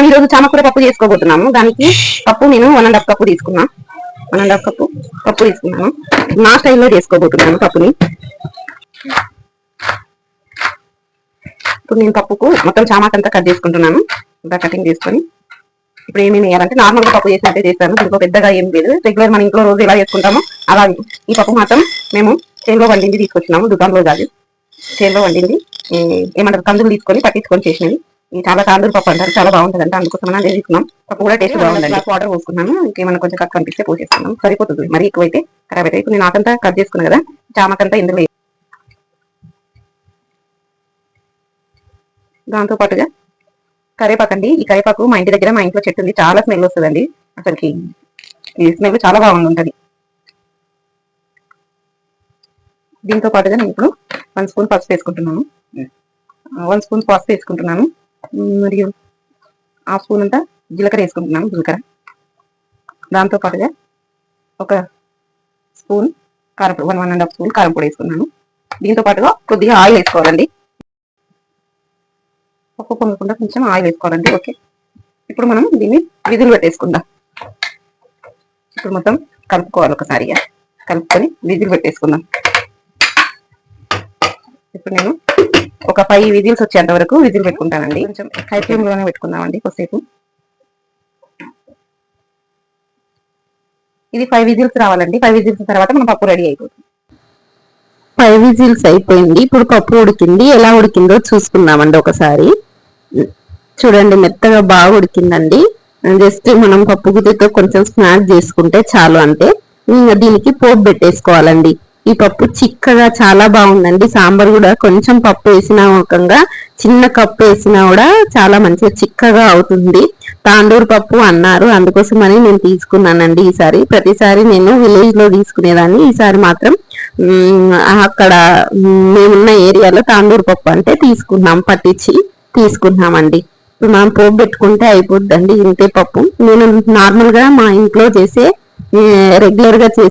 మనం ఈరోజు చామకూర పప్పు చేసుకోబోతున్నాము. దానికి పప్పు నేను వన్ అండ్ హాఫ్ కప్పు తీసుకున్నా. వన్ అండ్ హాఫ్ కప్పు పప్పు తీసుకున్నాను. నా స్టైల్లో చేసుకోబోతున్నాను పప్పుని. ఇప్పుడు నేను పప్పుకు మొత్తం చామాకంతా కట్ చేసుకుంటున్నాను. ఇలా కటింగ్ చేసుకొని. ఇప్పుడు ఏమేమి వేయాలంటే నార్మల్గా పప్పు చేసినట్టే చేస్తాను. దీంట్లో పెద్దగా ఏం లేదు. రెగ్యులర్ మన ఇంట్లో రోజు ఎలా చేసుకుంటామో అలాగే. ఈ పప్పు మాత్రం మేము చేనులో వండింది తీసుకొచ్చినాము దుకాణంలో కాదు. చేనులో వండింది. ఏమంటారు కందులు తీసుకొని పట్టించుకొని చేసినవి. ఇది చాలా తాందూరు పప్పు అంటారు. చాలా బాగుంటుంది అంటే అందుకోసం అదే తీసుకున్నాం. పప్పు కూడా టేస్ట్ బాగుందండి. వాటర్ పోసుకున్నాను. ఇంకేమైనా కొంచెం కట్ కనిపిస్తే పోసేసుకున్నాం సరిపోతుంది. మరి ఎక్కువైతే ఖరాబ్ అయితే ఇప్పుడు నేను ఆకంతా కట్ చేసుకున్నాను కదా. చామకంతా ఇందులో దాంతో పాటుగా కరేపాకు అండి. ఈ కరేపాకు మా ఇంటి దగ్గర మా ఇంట్లో చెట్టు ఉంది. చాలా స్మెల్ వస్తుందండి. అసలుకి ఈ స్మెల్ చాలా బాగుంది ఉంటది. దీంతో పాటుగా నేను ఇప్పుడు వన్ స్పూన్ పసుపు వేసుకుంటున్నాను. వన్ స్పూన్ పసుపు వేసుకుంటున్నాను. మరియు హాఫ్ స్పూన్ అంతా జీలకర్ర వేసుకుంటున్నాను జీలకర్ర. దాంతో పాటుగా ఒక స్పూన్ కారపొడి one one and half spoon కారం పొడి వేసుకున్నాను. దీంతో పాటుగా కొద్దిగా ఆయిల్ వేసుకోవాలండి. పప్పు పొంగకుండా కొంచెం ఆయిల్ వేసుకోవాలండి ఓకే. ఇప్పుడు మనం దీన్ని విధులు పెట్టేసుకుందాం. ఇప్పుడు మొత్తం కలుపుకోవాలి ఒకసారిగా. కలుపుకొని విధులు పెట్టేసుకుందాం. ఇప్పుడు నేను ఒక ఫైవ్ విజిల్స్ వచ్చేంత వరకు విజిల్ పెట్టుకుంటానండి. కొంచెం హై ఫ్లేమ్లోనే పెట్టుకుందామండి కొద్దిసేపు. ఇది ఫైవ్ విజిల్స్ రావాలండి. ఫైవ్ విజిల్స్ తర్వాత మన పప్పు రెడీ అయిపోతుంది. ఫైవ్ విజిల్స్ అయిపోయింది. ఇప్పుడు పప్పు ఉడికింది. ఎలా ఉడికిందో చూసుకుందామండి ఒకసారి. చూడండి మెత్తగా బాగా ఉడికిందండి. జస్ట్ మనం పప్పు గుత్తితో కొంచెం స్నాక్ చేసుకుంటే చాలు అంటే ఇంకా దీనికి పోపు పెట్టేసుకోవాలండి. ఈ పప్పు చిక్కగా చాలా బాగుందండి. సాంబార్ కూడా కొంచెం పప్పు వేసినా ఒకంగా చిన్న కప్పు వేసినా కూడా చాలా మంచిగా చిక్కగా అవుతుంది. తాండూరు పప్పు అన్నారు. అందుకోసమని నేను తీసుకున్నానండి ఈసారి. ప్రతిసారి నేను విలేజ్లో తీసుకునేదాన్ని. ఈసారి మాత్రం అక్కడ మేమున్న ఏరియాలో తాండూరు పప్పు అంటే తీసుకున్నాం. పట్టించి తీసుకున్నామండి. ఇప్పుడు మనం పోపు పెట్టుకుంటే అయిపోద్దండి ఇంతే పప్పు. నేను నార్మల్గా మా ఇంట్లో చేసే రెగ్యులర్గా చేసే